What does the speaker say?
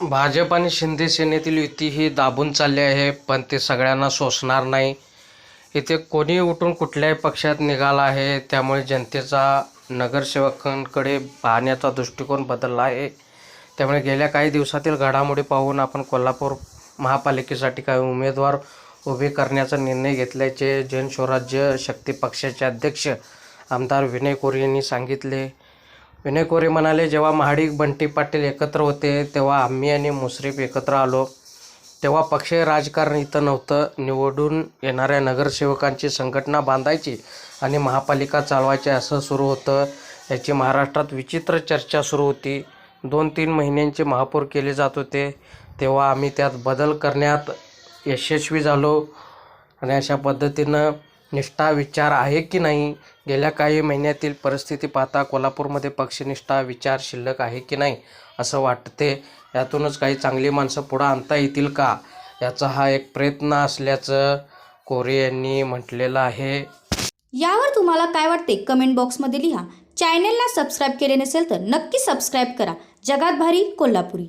भाजप आणि शिंदे सेनेतील युती ही दाबून चालली आहे पण ते सगळ्यांना सोसणार नाही. इथे कोणी उठून कुठल्याही पक्षात निघाला आहे त्यामुळे जनतेचा नगरसेवकांकडे पाहण्याचा दृष्टिकोन बदलला आहे. त्यामुळे गेल्या काही दिवसातील घडामोडी पाहून आपण कोल्हापूर महापालिकेसाठी काही उमेदवार उभे करण्याचा निर्णय घेतल्याचे जन स्वराज्य शक्ती पक्षाचे अध्यक्ष आमदार विनय कोरे यांनी सांगितले. विनय कोरे म्हणाले जेव्हा महाडिक बंटी पाटील एकत्र होते तेव्हा आम्ही आणि मुश्रीफ एकत्र आलो. तेव्हा पक्षीय राजकारण इथं नव्हतं. निवडून येणाऱ्या नगरसेवकांची संघटना बांधायची आणि महापालिका चालवायची असं सुरू होतं. याची महाराष्ट्रात विचित्र चर्चा सुरू होती. दोन तीन महिन्यांचे महापौर केले जात होते. तेव्हा आम्ही त्यात बदल करण्यात यशस्वी झालो आणि अशा पद्धतीनं निष्ठा विचार आहे की नाही? गेल्या काही महिन्यातील परिस्थिती पाहता कोल्हापूरमध्ये पक्षनिष्ठा विचार शिल्लक आहे की नाही असं वाटते? यातूनच काही चांगली माणसं पुढं आणता येतील का? याचा हा एक प्रयत्न असल्याचं कोरे यांनी म्हटलेलं आहे. यावर तुम्हाला काय वाटते? कमेंट बॉक्समध्ये लिहा. चॅनेलला सबस्क्राईब केले नसेल तर नक्की सबस्क्राईब करा. जगात भारी कोल्हापुरी.